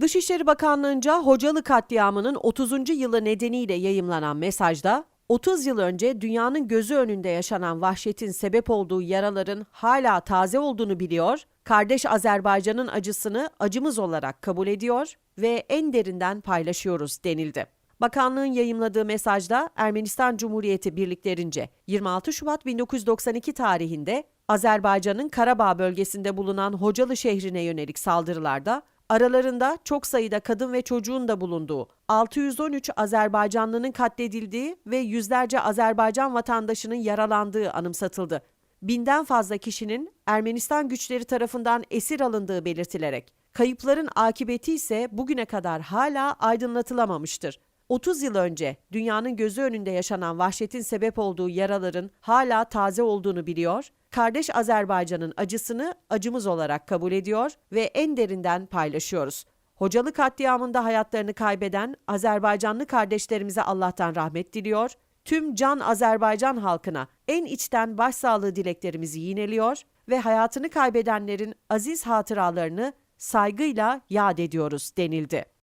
Dışişleri Bakanlığı'nca Hocalı katliamının 30. yılı nedeniyle yayımlanan mesajda 30 yıl önce dünyanın gözü önünde yaşanan vahşetin sebep olduğu yaraların hala taze olduğunu biliyor, kardeş Azerbaycan'ın acısını acımız olarak kabul ediyor ve en derinden paylaşıyoruz denildi. Bakanlığın yayımladığı mesajda Ermenistan Cumhuriyeti birliklerince 26 Şubat 1992 tarihinde Azerbaycan'ın Karabağ bölgesinde bulunan Hocalı şehrine yönelik saldırılarda aralarında çok sayıda kadın ve çocuğun da bulunduğu 613 Azerbaycanlının katledildiği ve yüzlerce Azerbaycan vatandaşının yaralandığı anımsatıldı. Binden fazla kişinin Ermenistan güçleri tarafından esir alındığı belirtilerek kayıpların akıbeti ise bugüne kadar hala aydınlatılamamıştır. 30 yıl önce dünyanın gözü önünde yaşanan vahşetin sebep olduğu yaraların hala taze olduğunu biliyor, kardeş Azerbaycan'ın acısını acımız olarak kabul ediyor ve en derinden paylaşıyoruz. Hocalı katliamında hayatlarını kaybeden Azerbaycanlı kardeşlerimize Allah'tan rahmet diliyor, tüm can Azerbaycan halkına en içten başsağlığı dileklerimizi yineliyor ve hayatını kaybedenlerin aziz hatıralarını saygıyla yad ediyoruz denildi.